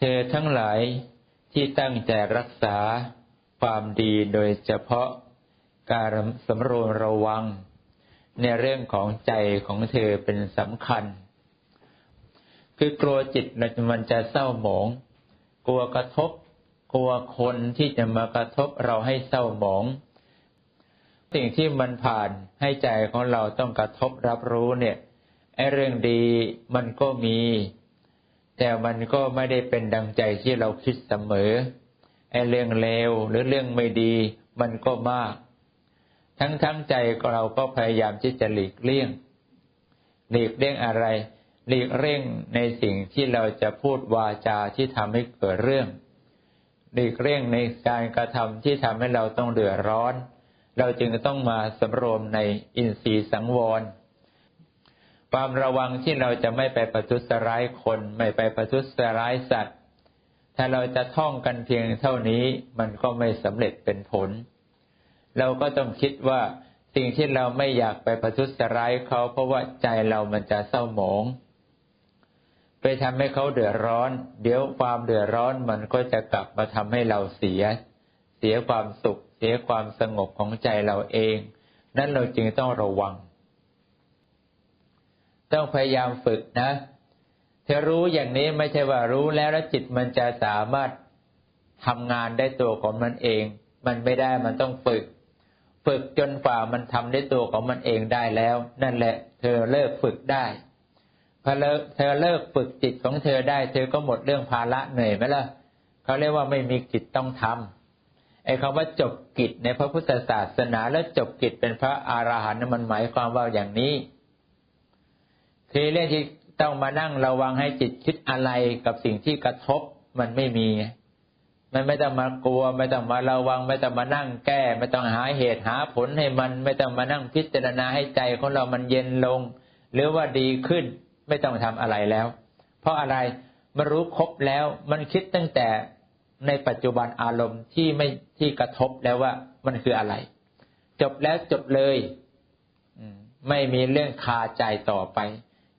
เธอทั้งหลายที่ตั้งใจรักษาความดีโดยเฉพาะการสำรวมระวัง ในเรื่องของใจของเธอเป็นสำคัญ คือกลัวจิตมันจะเศร้าหมอง กลัวกระทบ กลัวคนที่จะมากระทบเราให้เศร้าหมอง สิ่งที่มันผ่านให้ใจของเราต้องกระทบรับรู้เนี่ยไอ้เรื่องดีมันก็มี แต่มันก็ไม่ได้เป็นดังใจที่เราคิดเสมอไอ้เรื่องเลวหรือเรื่องไม่ดี มันก็มาก ทั้งทั้งใจเราก็พยายามที่จะหลีกเลี่ยง หลีกเลี่ยงอะไร หลีกเลี่ยงในสิ่งที่เราจะพูดวาจาที่ทำให้เกิดเรื่อง หลีกเลี่ยงในการกระทำที่ทำให้เราต้องเดือดร้อน เราจึงต้องมาสำรวมในอินทรีย์สังวร ความระวังที่เราจะไม่ไปประทุษร้ายคน ไม่ไปประทุษร้ายสัตว์ ถ้าเราจะท่องกันเพียงเท่านี้มันก็ไม่สำเร็จเป็นผล เราก็ต้องคิดว่าสิ่งที่เราไม่อยากไปประทุษร้ายเขา เพราะว่าใจเรามันจะเศร้าหมอง ไปทำให้เขาเดือดร้อน เดี๋ยวความเดือดร้อนมันก็จะกลับมาทำให้เราเสีย เสียความสุข เสียความสงบของใจเราเอง นั้นเราจึงต้องระวัง ต้องพยายามฝึกนะเธอรู้อย่างนี้ไม่ใช่ว่ารู้แล้วแล้วจิตมันจะสามารถทำงานได้ตัวของมันเอง มันไม่ได้มันต้องฝึก ฝึกจนฝ่ามันทำได้ตัวของมันเองได้แล้ว นั่นแหละ เธอเลิกฝึกได้พอเลิกเธอเลิกฝึกจิตของเธอได้ เธอก็หมดเรื่องภาระเหนื่อยไหมล่ะเขาเรียกว่าไม่มีกิจต้องทำไอ้คำว่าจบกิจในพระพุทธศาสนาแล้วจบกิจเป็นพระอรหันต์มันหมายความว่าอย่างนี้ คือเรื่องที่ต้องมานั่งระวังให้จิตคิดอะไรกับสิ่งที่กระทบมันไม่มี มันไม่ต้องมากลัว ไม่ต้องมาระวัง ไม่ต้องมานั่งแก้ ไม่ต้องหาเหตุหาผลให้มัน ไม่ต้องมานั่งพิจารณาให้ใจของเรามันเย็นลง หรือว่าดีขึ้น ไม่ต้องทำอะไรแล้ว เพราะอะไรมันรู้ครบแล้ว มันคิดตั้งแต่ในปัจจุบันอารมณ์ที่ไม่ที่กระทบแล้วว่ามันคืออะไร จบแล้วจบเลยไม่มีเรื่องคาใจต่อไป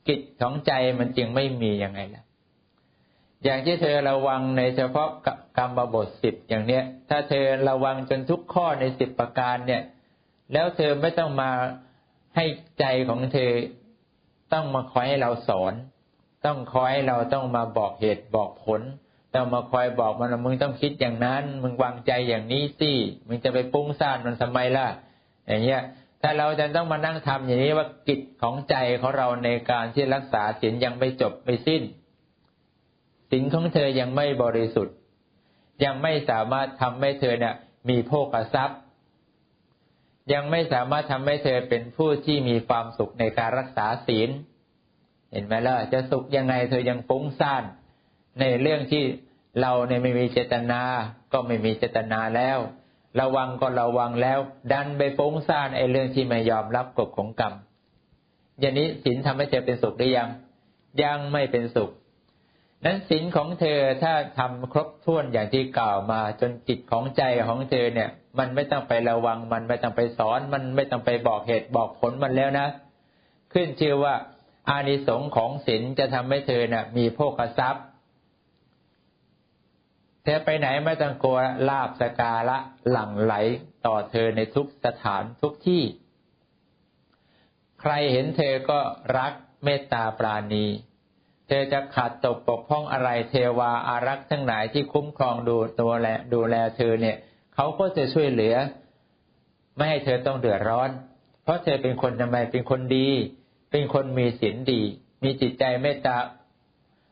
กิจของใจมันจึงไม่มียังไงล่ะ อย่างที่เธอระวังในเฉพาะกรรมบทสิบอย่างเนี้ย ถ้าเธอระวังจนทุกข้อในสิบประการเนี่ย แล้วเธอไม่ต้องมาให้ใจของเธอต้องมาคอยให้เราสอน ต้องคอยให้เราต้องมาบอกเหตุบอกผลต้องมาคอยบอกมันมึงต้องคิดอย่างนั้น มึงวางใจอย่างนี้สิมึงจะไปปุ้งซ่านมันทำไมล่ะ อย่างเงี้ย ถ้าเราจะต้องมานั่งทำอย่างนี้ว่ากิจของใจของเราในการที่รักษาศีลยังไม่จบไม่สิ้นศีลของเธอยังไม่บริสุทธิ์ ยังไม่สามารถทำให้เธอเนี่ยมีโภคทรัพย์ ยังไม่สามารถทำให้เธอเป็นผู้ที่มีความสุขในการรักษาศีล เห็นไหมล่ะจะสุขยังไงเธอยังฟุ้งซ่านในเรื่องที่เราเนี่ยไม่มีเจตนา ก็ไม่มีเจตนาแล้ว ระวังก็ระวังแล้ว ดันไปฟุ้งซ่านไอ้เรื่องที่ไม่ยอมรับกฎของกรรม อย่างนี้ศีลทำให้เธอเป็นสุขหรือยัง ยังไม่เป็นสุข นั้นศีลของเธอถ้าทำครบถ้วนอย่างที่กล่าวมา จนจิตของใจของเธอเนี่ย มันไม่ต้องไประวังมันไม่ต้องไปสอน มันไม่ต้องไปบอกเหตุบอกผลมันแล้วนะ ขึ้นชื่อว่าอานิสงส์ของศีลจะทำให้เธอเนี่ยมีโภคทรัพย์ ธอไปไหนไม่ต้องกลัวลาบสการะหลั่งไหลต่อเธอในทุกสถานทุกที่ ใครเห็นเธอก็รักเมตตาปราณี เธอจะขาดตกปกพ้องอะไรเทวาอารักษ์ทั้งหลายที่คุ้มครองดูตัวแลดูแลเธอเนี่ย เขาก็จะช่วยเหลือ ไม่ให้เธอต้องเดือดร้อน เพราะเธอเป็นคนทำไมเป็นคนดี เป็นคนมีศีลดี มีจิตใจเมตตา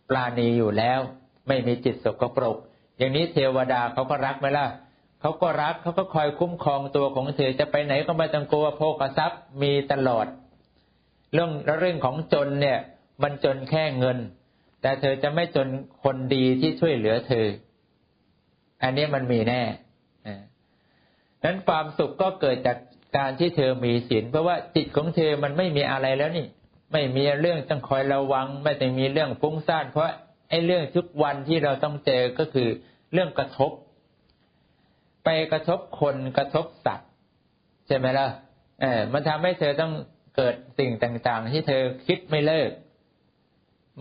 ปราณีอยู่แล้ว ไม่มีจิตสกปรก อย่างนี้เทวดาเขาก็รักไหมล่ะเขาก็รักเขาก็คอยคุ้มครองตัวของเธอจะไปไหนก็ไม่ต้องกลัวโภคทรัพย์มีตลอด เรื่องเรื่องของจนเนี่ย มันจนแค่เงิน แต่เธอจะไม่จนคนดีที่ช่วยเหลือเธอ อันนี้มันมีแน่นั้นความสุขก็เกิดจากการที่เธอมีศีลเพราะว่าจิตของเธอมันไม่มีอะไรแล้วนี่ ไม่มีเรื่องต้องคอยระวัง ไม่ต้องมีเรื่องฟุ้งซ่านเพราะ ไอ้เรื่องทุกวันที่เราต้องเจอก็คือเรื่องกระทบ ไปกระทบคนกระทบสัตว์ใช่ไหมล่ะเออมันทำให้เธอต้องเกิดสิ่งต่างๆ ที่เธอคิดไม่เลิก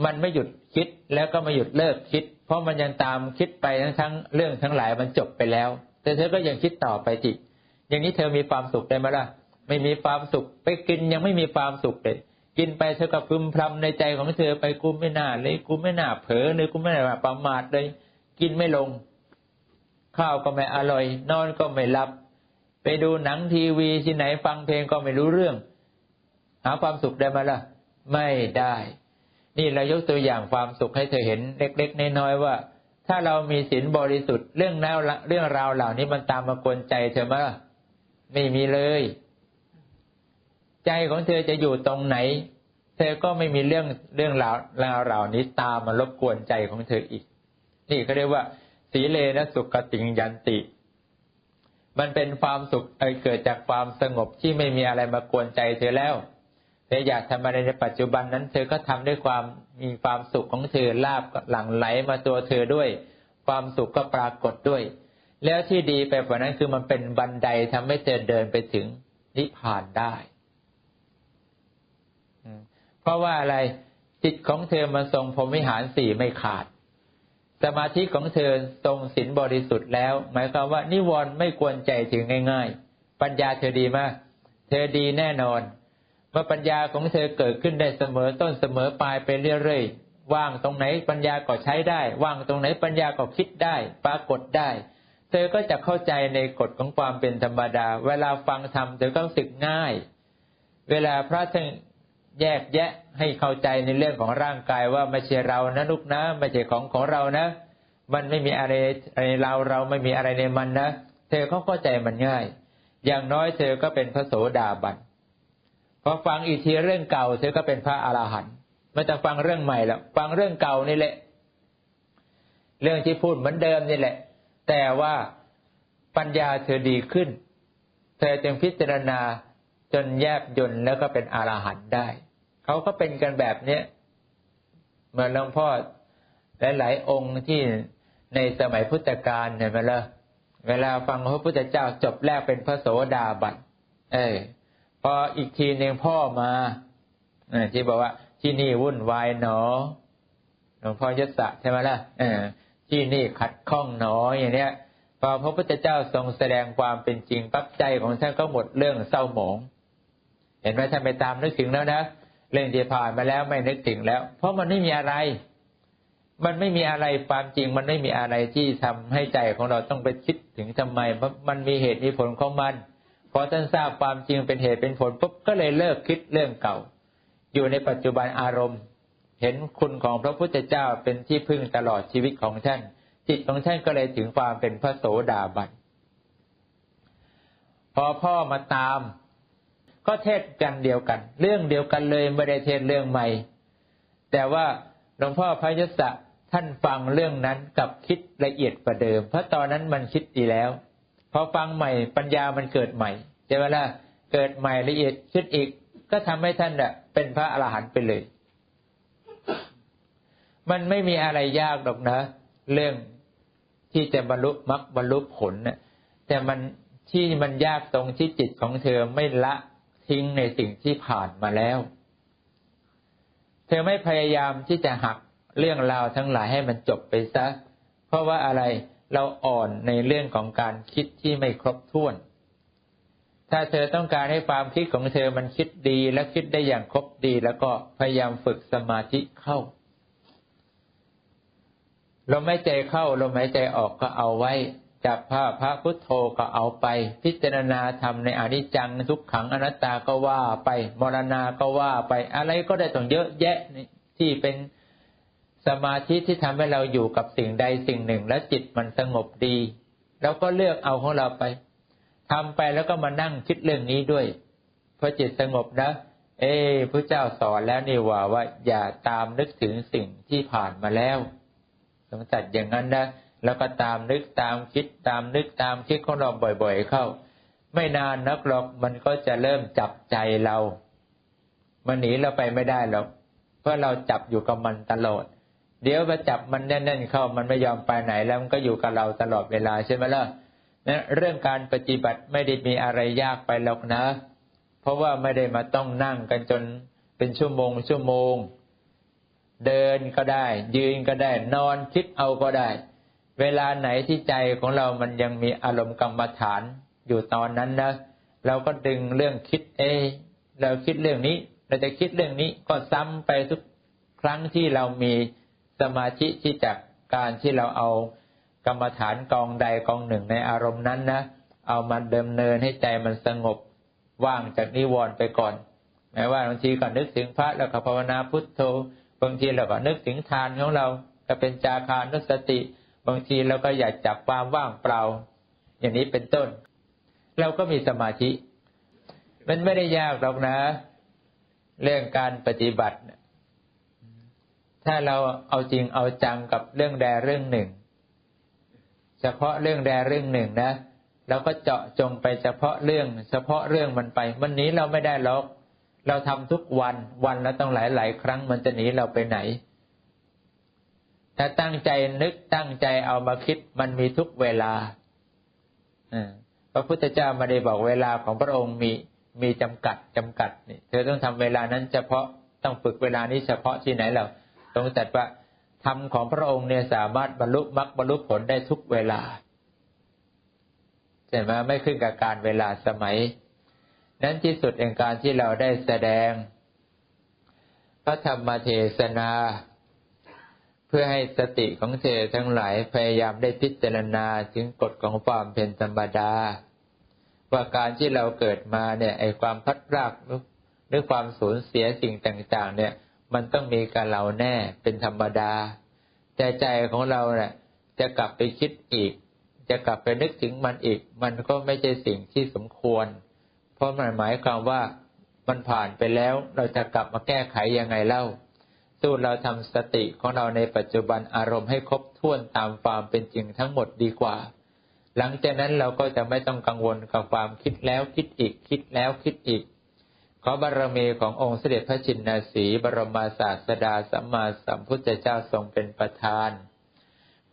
มันไม่หยุดคิดแล้วก็ไม่หยุดเลิกคิด เพราะมันยังตามคิดไปทั้งทั้งเรื่องทั้งหลายมันจบไปแล้ว แต่เธอก็ยังคิดต่อไปจิอย่างนี้เธอมีความสุขได้ไหมล่ะ ไม่มีความสุข ไปกินยังไม่มีความสุขเลย กินไปเธอก็พึมพำในใจของเธอไปกูไม่น่าเลยกูไม่น่าเผลอเลยกูไม่น่าประมาทเลย กินไม่ลง ข้าวก็ไม่อร่อย นอนก็ไม่หลับ ไปดูหนังทีวีที่ไหนฟังเพลงก็ไม่รู้เรื่อง หาความสุขได้ไหมล่ะ ไม่ได้ นี่เรายกตัวอย่างความสุขให้เธอเห็นเล็กๆน้อยๆว่า ถ้าเรามีศีลบริสุทธิ์เรื่องแนวเรื่องราวเหล่านี้มันตามมากวนใจเธอไหมล่ะไม่มีเลย ใจของเธอจะอยู่ตรงไหน เธอก็ไม่มีเรื่องเรื่องราวราวเหล่านี้ตามมารบกวนใจของเธออีก นี่เขาเรียกว่า สีเลนะสุขติงยันติ มันเป็นความสุขเกิดจากความสงบที่ไม่มีอะไรมากวนใจเธอแล้วเธออยากทำอะไรในปัจจุบันนั้น เธอก็ทำด้วยความมีความสุขของเธอลาบหลั่งไหลมาตัวเธอด้วย ความสุขก็ปรากฏด้วย แล้วที่ดีไปกว่านั้นคือมันเป็นบันไดทำให้เธอเดินไปถึงนิพพานได้ เพราะว่าอะไรจิตของเธอมันทรงพรหมิหารสี่ไม่ขาด สมาธิของเธอทรงศีลบริสุทธิ์แล้ว หมายความว่านิวรณ์ไม่กวนใจถึงง่าย ๆ ปัญญาเธอดีมาก เธอดีแน่นอน เมื่อปัญญาของเธอเกิดขึ้นได้เสมอต้นเสมอปลายไปเรื่อยๆว่างตรงไหนปัญญาก็ใช้ได้ ว่างตรงไหนปัญญาก็คิดได้ ปรากฏได้ เธอก็จะเข้าใจในกฎของความเป็นธรรมดา เวลาฟังธรรมเธอก็รู้สึกง่าย เวลาพระท่าน แยกแยะให้เข้าใจในเรื่องของร่างกายว่าไม่ใช่เรานะลูกนะไม่ใช่ของของเรานะ มันไม่มีอะไรในเราเราไม่มีอะไรในมันนะเธอเขาเข้าใจมันง่าย อย่างน้อยเธอก็เป็นพระโสดาบันพอฟังอีกทีเรื่องเก่าเธอก็เป็นพระอรหันต์ไม่ต้องฟังเรื่องใหม่แล้วฟังเรื่องเก่านี่แหละ เรื่องที่พูดเหมือนเดิมนี่แหละ แต่ว่าปัญญาเธอดีขึ้น เธอจึงพิจารณาจนแยบยนต์แล้วก็เป็นอรหันต์ได้ เขาก็เป็นกันแบบเนี้ยเหมือนหลวงพ่อหลายๆองค์ที่ในสมัยพุทธกาลเห็นไหมล่ะเวลาฟังพระพุทธเจ้าจบแรกเป็นพระโสดาบันเออพออีกทีหนึ่งพ่อมาที่บอกว่า ที่นี่วุ่นวายหนอหลวงพ่อยศใช่ไหมล่ะเออที่นี่ขัดข้องหนออย่างเนี้ยพอพระพุทธเจ้าทรงแสดงความเป็นจริงปั๊บใจของท่านก็หมดเรื่องเศร้าหมอง เห็นไหมท่านไปตามนึกถึงแล้วนะ เรื่องที่ผ่านมาแล้วไม่นึกถึงแล้ว เพราะมันไม่มีอะไร มันไม่มีอะไรความจริง มันไม่มีอะไรที่ทำให้ใจของเราต้องไปคิดถึงทำไมมันมีเหตุมีผลของมันพอท่านทราบความจริงเป็นเหตุเป็นผลปุ๊บก็เลยเลิกคิดเรื่องเก่า อยู่ในปัจจุบันอารมณ์ เห็นคุณของพระพุทธเจ้าเป็นที่พึ่งตลอดชีวิตของท่านจิตของท่านก็เลยถึงความเป็นพระโสดาบันพอพ่อมาตาม ก็เทศกันเดียวกัน เรื่องเดียวกันเลยไม่ได้เทศเรื่องใหม่ แต่ว่าหลวงพ่อพระยศท่านฟังเรื่องนั้นกับคิดละเอียดกว่าเดิม เพราะตอนนั้นมันคิดดีแล้ว พอฟังใหม่ปัญญามันเกิดใหม่ใช่ไหมล่ะเกิดใหม่ละเอียดคิดอีก ก็ทำให้ท่านเป็นพระอรหันต์ไปเลย มันไม่มีอะไรยากหรอกนะ เรื่องที่จะบรรลุมรรคบรรลุผลเนี่ยแต่มันที่มันยากตรงที่จิตของเธอไม่ละ ทิ้งในสิ่งที่ผ่านมาแล้ว เธอไม่พยายามที่จะหักเรื่องราวทั้งหลายให้มันจบไปซะ เพราะว่าอะไรเราอ่อนในเรื่องของการคิดที่ไม่ครบถ้วน ถ้าเธอต้องการให้ความคิดของเธอมันคิดดีและคิดได้อย่างครบดี แล้วก็พยายามฝึกสมาธิเข้าลมหายใจเข้าลมหายใจออกก็เอาไว้ จับพระพระพุทโธก็เอาไป พิจารณาทำในอนิจจังทุกขังอนัตตาก็ว่าไปมรณาก็ว่าไป อะไรก็ได้ต้องเยอะแยะที่เป็นสมาธิที่ทำให้เราอยู่กับสิ่งใดสิ่งหนึ่ง และจิตมันสงบดีเราก็เลือกเอาของเราไปทำไปแล้วก็มานั่งคิดเรื่องนี้ด้วยพอจิตสงบนะ เอ้พระเจ้าสอนแล้วนี่ว่าว่า อย่าตามนึกถึงสิ่งที่ผ่านมาแล้วต้องจัดอย่างนั้นนะ แล้วก็ตามนึกตามคิดตามนึกตามคิดของเราบ่อยๆเข้า ไม่นานนักหรอกมันก็จะเริ่มจับใจเรามันหนีเราไปไม่ได้หรอกเพราะเราจับอยู่กับมันตลอด เดี๋ยวมาจับมันแน่น ๆ เข้ามันไม่ยอมไปไหนแล้วมันก็อยู่กับเราตลอดเวลาใช่ไหมล่ะนะเรื่องการปฏิบัติไม่ได้มีอะไรยากไปหรอกนะ เพราะว่าไม่ได้มาต้องนั่งกันจนเป็นชั่วโมงชั่วโมง เดินก็ได้ ยืนก็ได้ นอนคิดเอาก็ได้ เวลาไหนที่ใจของเรามันยังมีอารมณ์กรรมฐานอยู่ตอนนั้นนะเราก็ดึงเรื่องคิดเอ เราคิดเรื่องนี้ เราจะคิดเรื่องนี้ก็ซ้ำไปทุกครั้งที่เรามีสมาธิที่จากการที่เราเอากรรมฐานกองใดกองหนึ่งในอารมณ์นั้นนะเอามาเดิมเนินให้ใจมันสงบว่างจากนิวรณ์ไปก่อนแม้ว่าบางทีก็นึกถึงพระแล้วก็ภาวนาพุทโธบางทีเราก็นึกถึงทานของเราก็เป็นจาคานุสติ บางทีเราก็อยากจับความว่างเปล่า อย่างนี้เป็นต้น เราก็มีสมาธิ มันไม่ได้ยากหรอกนะ เรื่องการปฏิบัติ ถ้าเราเอาจริงเอาจังกับเรื่องใดเรื่องหนึ่ง เฉพาะเรื่องใดเรื่องหนึ่งนะเราก็เจาะจงไปเฉพาะเรื่อง เฉพาะเรื่องมันไป มันหนีเราไม่ได้หรอก เราทำทุกวันวันละต้องหลายหลายครั้งมันจะหนีเราไปไหน ถ้าตั้งใจนึกตั้งใจเอามาคิดมันมีทุกเวลาพระพุทธเจ้าไม่ได้บอกเวลาของพระองค์มีมีจำกัดจำกัดนี่เธอต้องทำเวลานั้นเฉพาะต้องฝึกเวลานี้เฉพาะที่ไหนเราตรงแต่ว่าธรรมของพระองค์เนี่ยสามารถบรรลุมรรคบรรลุผลได้ทุกเวลาใช่ไหมไม่ขึ้นกับการเวลาสมัย นั้นที่สุดแห่งการที่เราได้แสดง พระธรรมเทศนา พื่อให้สติของเธอทั้งหลายพยายามได้พิจารณาถึงกฎของความเป็นธรรมดา ว่าการที่เราเกิดมาเนี่ยไอความพัดพรากหรือความสูญเสียสิ่งต่างๆ เนี่ย มันต้องมีกับเราแน่เป็นธรรมดา แต่ใจของเราเนี่ยจะกลับไปคิดอีก จะกลับไปนึกถึงมันอีก มันก็ไม่ใช่สิ่งที่สมควร เพราะมันหมายความว่ามันผ่านไปแล้วเราจะกลับมาแก้ไขยังไงเล่า สู้เราทำสติของเราในปัจจุบันอารมณ์ให้ครบถ้วนตามความเป็นจริงทั้งหมดดีกว่า หลังจากนั้นเราก็จะไม่ต้องกังวลกับความคิดแล้วคิดอีกคิดแล้วคิดอีก ขอบารมีขององค์เสด็จพระจินนาสีบรมศาสดาสัมมาสัมพุทธเจ้าทรงเป็นประธาน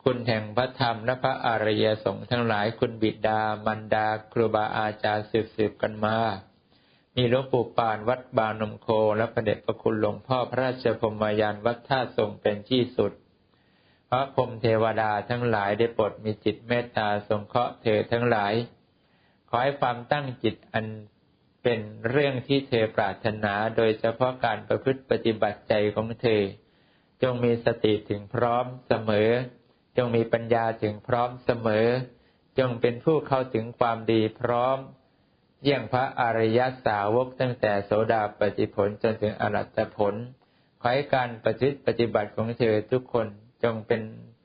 คุณแห่งพระธรรมและพระอริยสงฆ์ทั้งหลายคุณบิดา มันดา ครูบาอาจารย์สืบสืบกันมา มีหลวงปู่ปานวัดบานมโค และพระเดชพระคุณหลวงพ่อพระราชพมายานวัดท่าทรงเป็นที่สุด พระพรมเทวดาทั้งหลายได้โปรดมีจิตเมตตาสงเคราะห์เธอทั้งหลาย ขอให้ความตั้งจิตอันเป็นเรื่องที่เธอปรารถนาโดยเฉพาะการประพฤติปฏิบัติใจของเธอ จงมีสติถึงพร้อมเสมอ จงมีปัญญาถึงพร้อมเสมอ จงเป็นผู้เข้าถึงความดีพร้อม เยี่ยงพระอริยสาวกตั้งแต่โสดาปฏิผลจนถึงอรัตผลขอให้การปฏิปฏิบัติของเธอทุกคนจงเป็น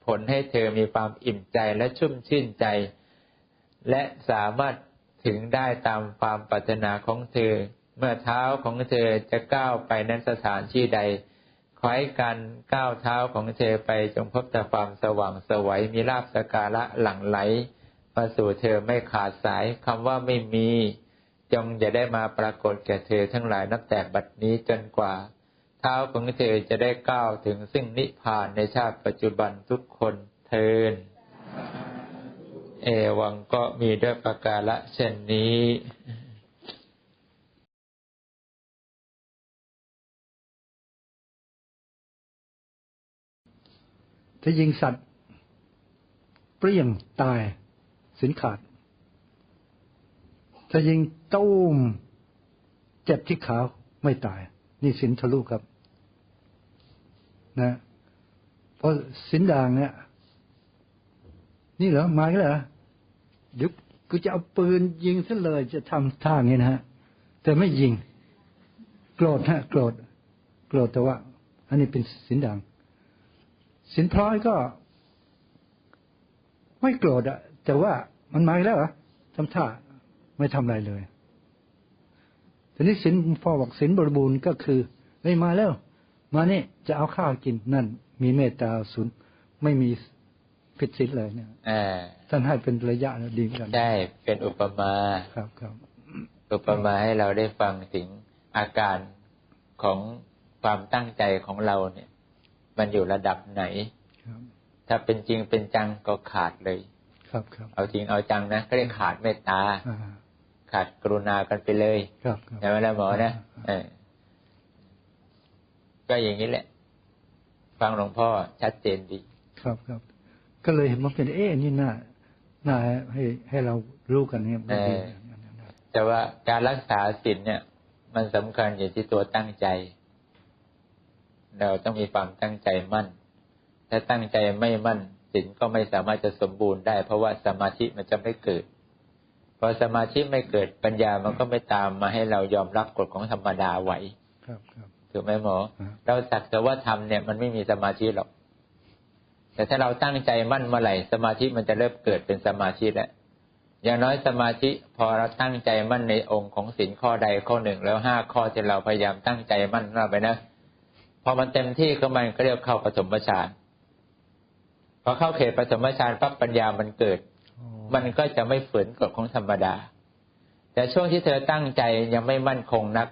ผลให้เธอมีความอิ่มใจและชุ่มชื่นใจ และสามารถถึงได้ตามความปรารถนาของเธอ เมื่อเท้าของเธอจะก้าวไปนั้นสถานที่ใดขอให้การก้าวเท้าของเธอไปจงพบแต่ความสว่างสวัยมีลาบสการะหลั่งไหลมาสู่เธอไม่ขาดสายคำว่าไม่มี จงอย่าได้มาปรากฏแก่เธอทั้งหลายนับแต่บัดนี้จนกว่า เท้าของเธอจะได้ก้าวถึงซึ่งนิพพานในชาติปัจจุบันทุกคนเทิน เอวังก็มีด้วยประกาละเช่นนี้ถ้ายิงสัตว์ เปรี้ยงตายสินขาด ถ้ายิงตุ้มเจ็บที่ขาไม่ตาย นี่สินทะลุครับ นะ เพราะสินด่างเนี่ย นี่เหรอมาแล้วเหรอเดี๋ยวกูจะเอาปืนยิงซะเลยจะทำท่างี้นะฮะ แต่ไม่ยิง โกรธฮะ โกรธ โกรธแต่ว่า อันนี้เป็นสินด่างสินพลอยก็ ไม่โกรธอะแต่ว่ามันมาแล้วเหรอทำท่า ไม่ทำอะไรเลยทีนี้สินพอบอกสินบริบูรณ์ก็คือเฮ้ยมาแล้วมานี่จะเอาข้าวกินนั่น มีเมตตาสุนไม่มีผิดศีลเลยเนี่ยอ่าท่านให้เป็นระยะนะดีเหมือนกันใช่เป็นอุปมาครับครับ อุปมาให้เราได้ฟังถึงอาการของความตั้งใจของเราเนี่ย มันอยู่ระดับไหนครับถ้าเป็นจริงเป็นจังก็ขาดเลย ครับครับเอาจริงเอาจังนะก็เรียกขาดเมตตาอ่า ขาดกรุณากันไปเลยครับครับใช่ไหมล่ะหมอนะเออก็อย่างนี้แหละ ฟังหลวงพ่อชัดเจนดี ครับครับก็เลยเห็นว่าเป็นเอ๊ะนี่น่าน่าให้ให้เรารู้กันเนี่ยมันดีแต่ว่าการรักษาศีลเนี่ย มันสำคัญอยู่ที่ตัวตั้งใจ เราต้องมีความตั้งใจมั่น ถ้าตั้งใจไม่มั่นศีลก็ไม่สามารถจะสมบูรณ์ได้ เพราะว่าสมาธิมันจะไม่เกิด พอสมาธิไม่เกิดปัญญามันก็ไม่ตามมาให้เรายอมรับกฎของธรรมดาไหวครับครับถูกไหมหมอฮะเราสักแต่ว่าทำเนี่ยมันไม่มีสมาธิหรอก แต่ถ้าเราตั้งใจมั่นเมื่อไหร่สมาธิมันจะเริ่มเกิดเป็นสมาธิแล้วอย่างน้อยสมาธิพอเราตั้งใจมั่นในองค์ของศีลข้อใดข้อหนึ่ง แล้วห้าข้อที่เราพยายามตั้งใจมั่นเราไปนะพอมันเต็มที่ก็มันก็เรียกเข้าปฐมฌานพอเข้าเขตปฐมฌานปั๊บปัญญามันเกิดอ๋อ มันก็จะไม่ฝืนกฎของธรรมดา แต่ช่วงที่เธอตั้งใจยังไม่มั่นคงนัก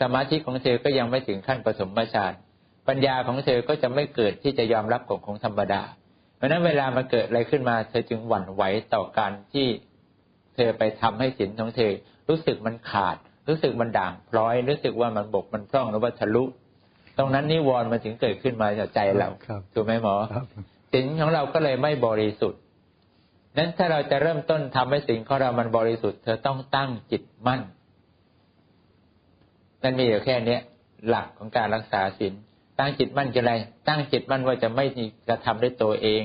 สมาธิของเธอก็ยังไม่ถึงขั้นปฐมฌานปัญญาของเธอก็จะไม่เกิดที่จะยอมรับกฎของธรรมดา เพราะฉะนั้นเวลามาเกิดอะไรขึ้นมา เธอจึงหวั่นไหวต่อการที่เธอไปทำให้ศีลของเธอ รู้สึกมันขาด รู้สึกมันด่างพร้อย รู้สึกว่ามันบกมันพร่องหรือว่าทะลุ ตรงนั้นนิวรณ์มันถึงเกิดขึ้นมาจากใจเราครับถูกไหมหมอครับศีลของเราก็เลยไม่บริสุทธิ์ นั้นถ้าเราจะเริ่มต้นทำให้ศีลของเรามันบริสุทธิ์ เธอต้องตั้งจิตมั่น นั่นมีอยู่แค่เนี้ย หลักของการรักษาศีลตั้งจิตมั่นคืออะไร ตั้งจิตมั่นว่าจะไม่กระทำด้วยตัวเอง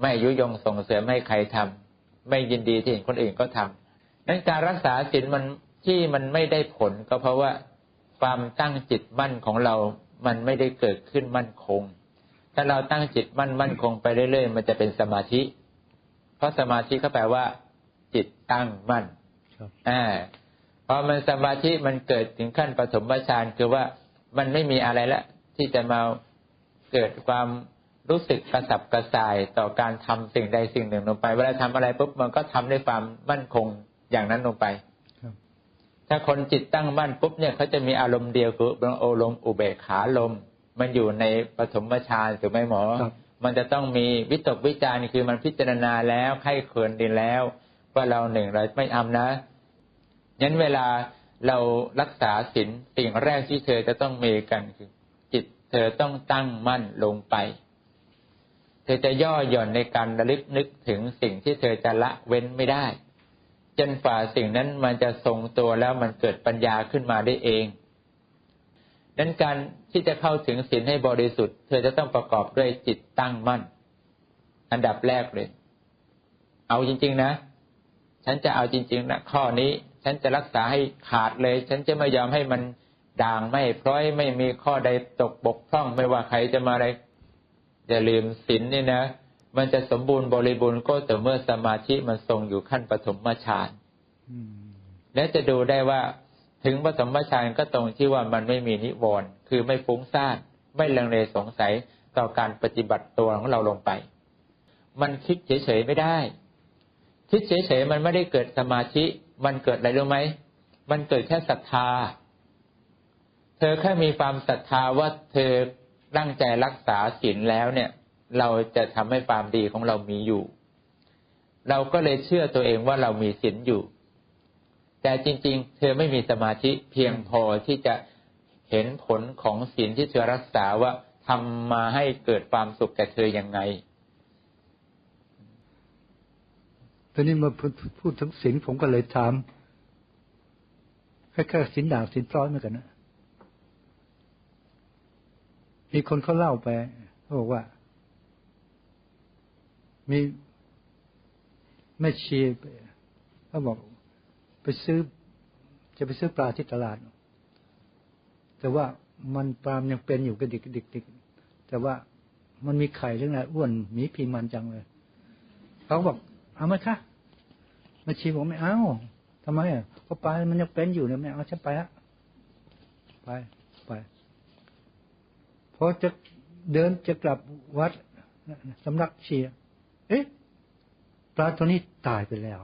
ไม่ยุยงส่งเสริมให้ใครทำไม่ยินดีที่เห็นคนอื่นก็ทำนั้นการรักษาศีลมันที่มันไม่ได้ผลก็เพราะว่าความตั้งจิตมั่นของเรา มันไม่ได้เกิดขึ้นมั่นคง ถ้าเราตั้งจิตมั่นมั่นคงไปเรื่อยๆ มันจะเป็นสมาธิ เพราะสมาธิก็แปลว่า จิตตั้งมั่นครับอ่าพอมันสมาธิมันเกิดถึงขั้นปฐมฌานคือว่ามันไม่มีอะไรละ ที่จะมาเกิดความรู้สึกกระสับกระส่ายต่อการทำสิ่งใดสิ่งหนึ่งลงไป เวลาทำอะไรปุ๊บมันก็ทำด้วยความมั่นคงอย่างนั้นลงไปครับถ้าคนจิตตั้งมั่นปุ๊บเนี่ยเขาจะมีอารมณ์เดียวคือโอลมอุเบกขาลม มันอยู่ในปฐมฌานถูกไหมหมอครับ มันจะต้องมีวิตกวิจารณ์คือมันพิจารณาแล้วไข้เคินดีแล้ว ว่าเราหนึ่งเราไม่ทำนะงั้นเวลาเรารักษาศีลสิ่งแรกที่เธอจะต้องมีกันคือ จิตเธอต้องตั้งมั่นลงไป เธอจะย่อหย่อนในการระลึกนึกถึงสิ่งที่เธอจะละเว้นไม่ได้จนฝ่าสิ่งนั้นมันจะทรงตัวแล้วมันเกิดปัญญาขึ้นมาได้เอง ดังนั้นการที่จะเข้าถึงศีลให้บริสุทธิ์ เธอจะต้องประกอบด้วยจิตตั้งมั่น อันดับแรกเลย เอาจริง ๆ นะ ฉันจะเอาจริง ๆ นะ ข้อนี้ ฉันจะรักษาให้ขาดเลย ฉันจะไม่ยอมให้มันด่างไม่พร้อยไม่มีข้อใดตกบกพร่องไม่ว่าใครจะมาอะไรอย่าลืมศีลนี่นะ มันจะสมบูรณ์บริบูรณ์ก็แต่อเมื่อสมาธิมันทรงอยู่ขั้นปฐมฌานอืมและจะดูได้ว่า ถึงปฐมฌานก็ตรงที่ว่ามันไม่มีนิวรณ์คือไม่ฟุ้งซ่านไม่ลังเลสงสัยต่อการปฏิบัติตัวของเราลงไป มันคิดเฉยๆไม่ได้ คิดเฉยๆมันไม่ได้เกิดสมาธิ มันเกิดอะไรรู้ไหม มันเกิดแค่ศรัทธา เธอแค่มีความศรัทธาว่าเธอตั้งใจรักษาศีลแล้วเนี่ย เราจะทำให้ความดีของเรามีอยู่ เราก็เลยเชื่อตัวเองว่าเรามีศีลอยู่ แต่จริง ๆ เธอไม่มีสมาธิเพียงพอที่จะเห็นผลของศีลที่เธอรักษาว่าทำมาให้เกิดความสุขแก่เธอยังไงตอนนี้มาพูดพูดถึงศีลผมก็เลยถามคล้ายๆศีลด่างศีลพร้อยเหมือนกันนะมีคนเขาเล่าไปเขาบอกว่า มีแม่ชีไปเขาบอก ไปซื้อ จะไปซื้อปลาที่ตลาด แต่ว่ามันปลามนยังเป็นอยู่กระดิกกระดิกกระดิกแต่ว่ามันมีไข่เรื่องอะไรอ้วนหมีพีมันจังเลยเขาบอกเอาไหมคะม่ชีบอกไม่เอาทำไมอะเพราะปลามันยังเป็นอยู่เนี่ยไม่เอาฉันไปละไปไปพอจะเดินจะกลับวัดสำนักเชียเอ๊ะปลาตัวนี้ตายไปแล้ว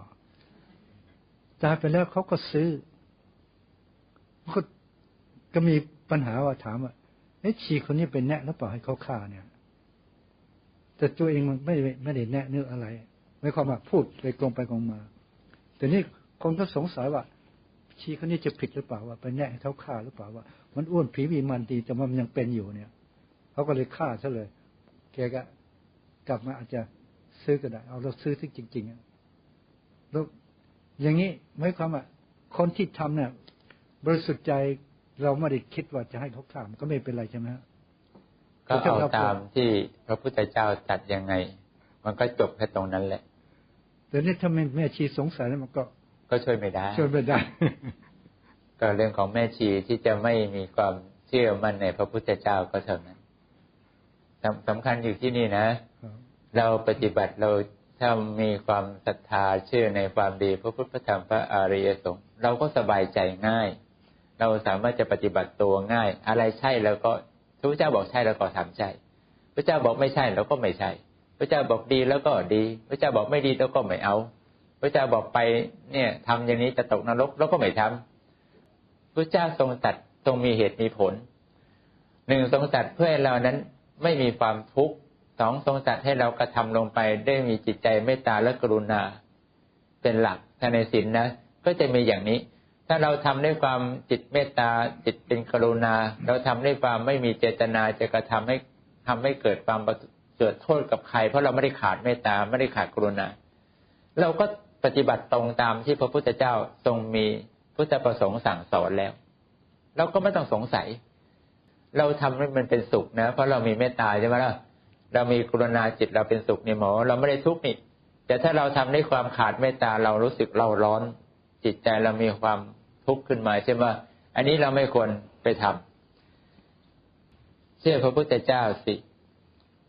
ตายไปแล้วเขาก็ซื้อก็ก็มีปัญหาว่าถามว่าเอ๊ะชีคนนี้เป็นแนะหรือเปล่าให้เขาฆ่าเนี่ย แต่ตัวเองมันไม่ได้ไม่ได้แนะเนื้ออะไรไม่ความว่าพูดไปกลงไปกลงมา แต่นี่คนก็สงสัยว่า ชีคนนี้จะผิดหรือเปล่าว่าไปแนะให้เขาฆ่าหรือเปล่าว่า มันอ้วนผีมีมันดีแต่มันยังเป็นอยู่เนี่ยเขาก็เลยฆ่าซะเลยแกก็กลับมาอาจจะซื้อก็ได้ เอาเราซื้อที่จริงๆแล้ว อย่างนี้ไม่ความว่า คนที่ทำเนี่ยบริสุทธิ์ใจเราไม่ได้คิดว่าจะให้เขาฆ่ามันก็ไม่เป็นไรใช่ไหมฮะก็เอาตามที่พระพุทธเจ้าตรัดยังไง มันก็จบแค่ตรงนั้นแหละแต่นี่ถ้าแม่แม่ชีสงสัยแล้วมันก็ ก็ช่วยไม่ได้ ช่วยไม่ได้ ก็เรื่องของแม่ชีที่จะไม่มีความเชื่อมั่นในพระพุทธเจ้าก็เท่านั้นสำสำคัญอยู่ที่นี่นะครับเราปฏิบัติเรา ถ้ามีความศรัทธาเชื่อในความดีพระพุทธพระธรรมพระอริยสงฆ์เราก็สบายใจง่าย เราสามารถจะปฏิบัติตัวง่าย อะไรใช่แล้วก็พระพุทธเจ้าบอกใช่แล้วก็ทำใช่พระเจ้าบอกไม่ใช่แล้วก็ไม่ใช่ พระเจ้าบอกดีแล้วก็ดี พระเจ้าบอกไม่ดีแล้วก็ไม่เอา พระเจ้าบอกไปเนี่ยทำอย่างนี้จะตกนรกแล้วก็ไม่ทำพระเจ้าทรงตัดทรงมีเหตุมีผลหนึ่งทรงตัดเพื่อให้เรานั้นไม่มีความทุกข์ สองทรงตัดให้เรากระทำลงไปได้มีจิตใจเมตตาและกรุณา เป็นหลักถ้าในศีลนะ ก็จะมีอย่างนี้ ถ้าเราทำด้วยความจิตเมตตาจิตเป็นกรุณา เราทำด้วยความไม่มีเจตนาจะกระทำให้ทำให้เกิดความเกิดโทษกับใคร เพราะเราไม่ได้ขาดเมตตาไม่ได้ขาดกรุณา เราก็ปฏิบัติตรงตามที่พระพุทธเจ้าทรงมีพุทธประสงค์สั่งสอนแล้ว เราก็ไม่ต้องสงสัย เราทำให้มันเป็นสุขนะ เพราะเรามีเมตตาใช่ไหมล่ะ เรามีกรุณาจิตเราเป็นสุขนี่หมอ เราไม่ได้ทุกข์นี่ แต่ถ้าเราทำด้วยความขาดเมตตาเรารู้สึกเราร้อน จิตใจเรามีความทุกข์ขึ้นมาใช่ไหมอันนี้เราไม่ควรไปทำเชื่อพระพุทธเจ้าสิ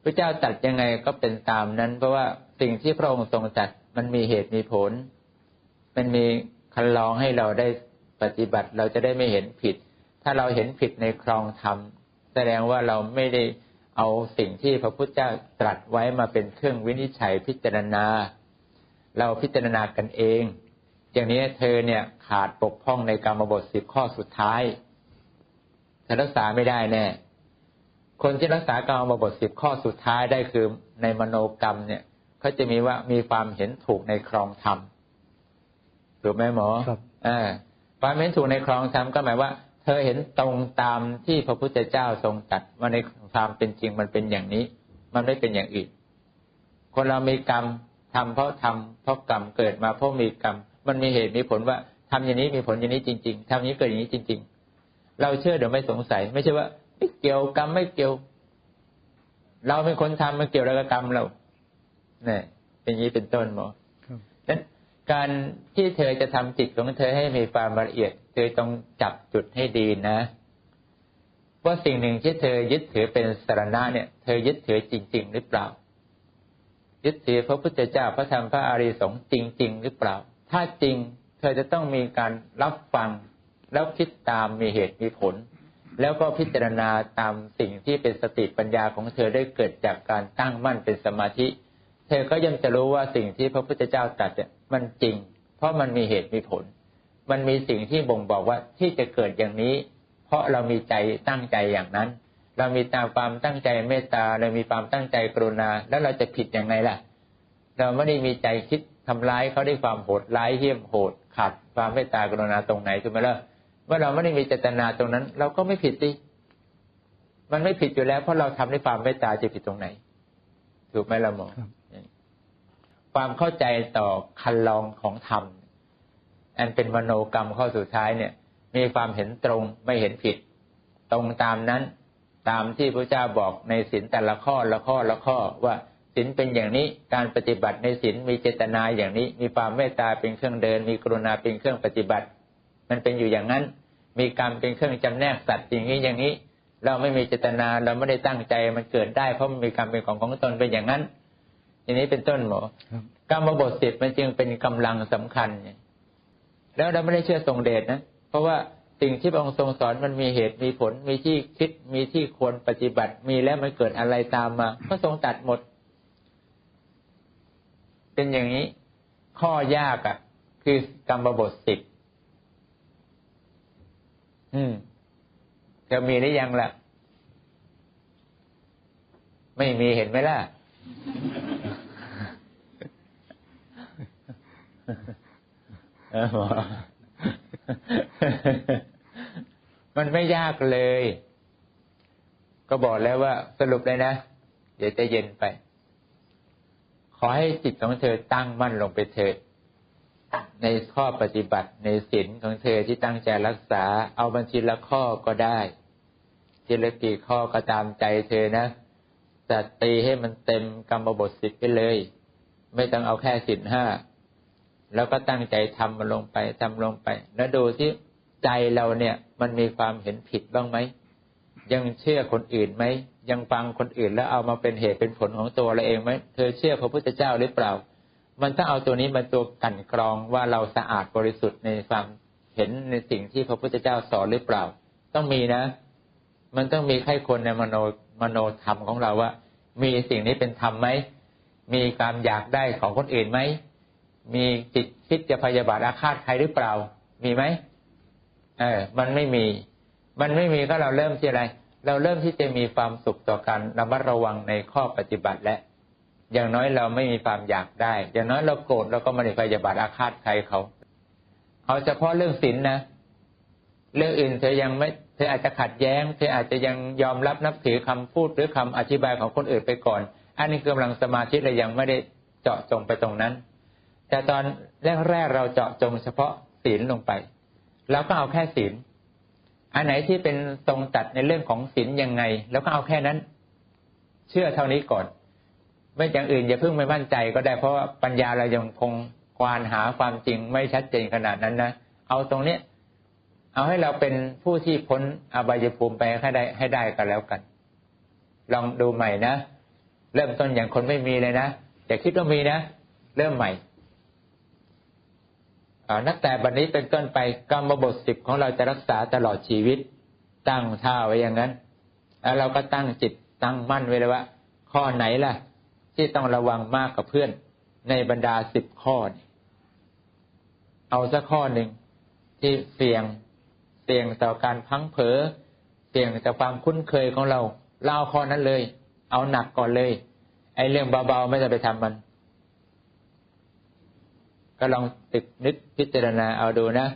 พระเจ้าตัดยังไงก็เป็นตามนั้น เพราะว่าสิ่งที่พระองค์ทรงตัดมันมีเหตุมีผล มันมีคันลองให้เราได้ปฏิบัติเราจะได้ไม่เห็นผิด ถ้าเราเห็นผิดในครองธรรมแสดงว่าเราไม่ได้ เอาสิ่งที่พระพุทธเจ้าตรัสไว้มาเป็นเครื่องวินิจฉัยพิจารณา เราพิจารณากันเอง อย่างนี้เธอเนี่ยขาดปกพร่องในกรรมบทสิบข้อสุดท้ายเธอรักษาไม่ได้แน่ คนที่รักษากรรมบทสิบข้อสุดท้ายได้คือในมโนกรรมเนี่ยเขาจะมีว่ามีความเห็นถูกในครองธรรมถูกไหมหมอครับอ่าความเห็นถูกในครองธรรมก็หมายว่า เธอเห็นตรงตามที่พระพุทธเจ้าทรงตัดว่าในความเป็นจริงมันเป็นอย่างนี้ มันไม่เป็นอย่างอื่น คนเรามีกรรมทำเพราะทำเพราะกรรมเกิดมาเพราะมีกรรม มันมีเหตุมีผลว่าทำอย่างนี้มีผลอย่างนี้จริง ๆทำอย่านี้เกิดอย่างนี้จริง ๆ เราเชื่อเดี๋ยวไม่สงสัย ไม่ใช่ว่าไม่เกี่ยวกรรมไม่เกี่ยว เราเป็นคนทำมันเกี่ยวอะไรกับกรรมเราเนี่ยเป็นอย่างนี้เป็นต้นหมอ การที่เธอจะทำจิตของเธอให้มีความละเอียด เธอต้องจับจุดให้ดีนะว่าสิ่งหนึ่งที่เธอยึดถือเป็นสารณะเนี่ย เธอยึดถือจริง ๆ หรือเปล่า ยึดถือพระพุทธเจ้าพระธรรมพระอริยสงฆ์จริง ๆ หรือเปล่า ถ้าจริง เธอจะต้องมีการรับฟัง แล้วคิดตามมีเหตุมีผล แล้วก็พิจารณาตามสิ่งที่เป็นสติปัญญาของเธอได้เกิดจากการตั้งมั่นเป็นสมาธิ เธอก็ย่อมจะรู้ว่าสิ่งที่พระพุทธเจ้าตรัสเนี่ย มันจริง เพราะมันมีเหตุมีผล มันมีสิ่งที่บ่งบอกว่าที่จะเกิดอย่างนี้ เพราะเรามีใจตั้งใจอย่างนั้น เรามีตามความตั้งใจเมตตาเรามีความตั้งใจกรุณา แล้วเราจะผิดยังไงล่ะ เราไม่ได้มีใจคิดทำร้ายเขาด้วยความโหดร้ายเหี้ยมโหดขาดความเมตตากรุณาตรงไหนถูกไหมล่ะเมื่อเราไม่ได้มีเจตนาตรงนั้น เราก็ไม่ผิดสิมันไม่ผิดอยู่แล้ว เพราะเราทำด้วยความเมตตาจะผิดตรงไหน ถูกไหมล่ะหมอ ความเข้าใจต่อคันลองของธรรม อันเป็นมโนกรรมข้อสุดท้ายเนี่ย มีความเห็นตรงไม่เห็นผิด ตรงตามนั้น ตามที่พระเจ้าบอกในศีลแต่ละข้อละข้อละข้อว่าศีลเป็นอย่างนี้การปฏิบัติในศีลมีเจตนาอย่างนี้ มีความเมตตาเป็นเครื่องเดิน มีกรุณาเป็นเครื่องปฏิบัติ มันเป็นอยู่อย่างนั้น มีกรรมเป็นเครื่องจำแนกสัตว์อย่างนี้อย่างนี้ เราไม่มีเจตนาเราไม่ได้ตั้งใจมันเกิดได้เพราะมันมีกรรมเป็นของของตนเป็นอย่างนั้น อย่างนี้เป็นต้นหมอครับกรรมบทสิบมันจึงเป็นกำลังสำคัญไงแล้วเราไม่ได้เชื่อทรงเดชนะเพราะว่าสิ่งที่พระองค์ทรงสอนมันมีเหตุมีผล มีที่คิดมีที่ควรปฏิบัติ มีแล้วมันเกิดอะไรตามมาก็ทรงตัดหมด เป็นอย่างนี้ ข้อยากอะ่ะ คือกรรมบทสิบอืมจะมีหรือยังล่ะ ไม่มีเห็นไหมล่ะ เออ มันไม่ยากเลย ก็บอกแล้วว่าสรุปเลยนะ เดี๋ยวจะเย็นไป ขอให้จิตของเธอตั้งมั่นลงไปเถิดในข้อปฏิบัติในศีลของเธอที่ตั้งใจรักษา เอาบัญชีละข้อก็ได้ทีละกี่ข้อก็ตามใจเธอนะจะตีให้มันเต็มกรรมบทสิบไปเลย ไม่ต้องเอาแค่สินห้า แล้วก็ตั้งใจทำมันลงไปทำลงไป แล้วดูที่ใจเราเนี่ยมันมีความเห็นผิดบ้างไหม ยังเชื่อคนอื่นไหม ยังฟังคนอื่นแล้วเอามาเป็นเหตุเป็นผลของตัวเราเองไหมเธอเชื่อพระพุทธเจ้าหรือเปล่า มันต้องเอาตัวนี้มาตัวกันกรองว่าเราสะอาดบริสุทธิ์ในความเห็นในสิ่งที่พระพุทธเจ้าสอนหรือเปล่า ต้องมีนะ มันต้องมีใครคนในมโนมโนธรรมของเราว่า มีสิ่งนี้เป็นธรรมไหมมีความอยากได้ของคนอื่นไหม มีจิตคิดจะพยาบาทอาฆาตใครหรือเปล่า มีไหมเออ มันไม่มี มันไม่มีก็เราเริ่มที่อะไร เราเริ่มที่จะมีความสุขต่อการระมัดระวังในข้อปฏิบัติและ อย่างน้อยเราไม่มีความอยากได้ อย่างน้อยเราโกรธเราก็ไม่ได้พยาบาทอาฆาตใครเขาเอาเฉพาะเรื่องศีลนนะ เรื่องอื่นเธอยังไม่เธออาจจะขัดแย้ง เธออาจจะยังยอมรับนับถือคำพูดหรือคำอธิบายของคนอื่นไปก่อน อันนี้กำลังสมาธิเรายังไม่ได้เจาะจงไปตรงนั้น แต่ตอนแรกๆเราเจาะจงเฉพาะศีลลงไป แล้วก็เอาแค่ศีลอันไหนที่เป็นตรงตัดในเรื่องของศีลยังไง แล้วก็เอาแค่นั้น เชื่อเท่านี้ก่อน ไม่อย่างอื่นอย่าเพิ่งไม่มั่นใจก็ได้เพราะว่าปัญญาเรายังคงควานหาความจริงไม่ชัดเจนขนาดนั้นนะเอาตรงเนี้ยเอาให้เราเป็นผู้ที่พ้นอบายภูมิไปให้ได้ให้ได้กันแล้วกัน ลองดูใหม่นะ เริ่มต้นอย่างคนไม่มีเลยนะอย่าคิดว่ามีนะ เริ่มใหม่ นับแต่บัดนนี้เป็นต้นไปกรรมบทสิบของเราจะรักษาตลอดชีวิต ตั้งท่าไว้อย่างนั้นแล้วเราก็ตั้งจิตตั้งมั่นไว้เลยว่า ข้อไหนล่ะ ที่ต้องระวังมากกับเพื่อน ในบรรดาสิบข้อ เอาสักข้อหนึ่งที่เสี่ยงเสี่ยงต่อการพังเผลอเสี่ยงต่อความคุ้นเคยของเราเล่าข้อนั้นเลย เอาหนักก่อนเลย ไอ้เรื่องเบาๆไม่จะไปทำมัน ก็ลองตึกนึกพิจารณาเอาดูนะ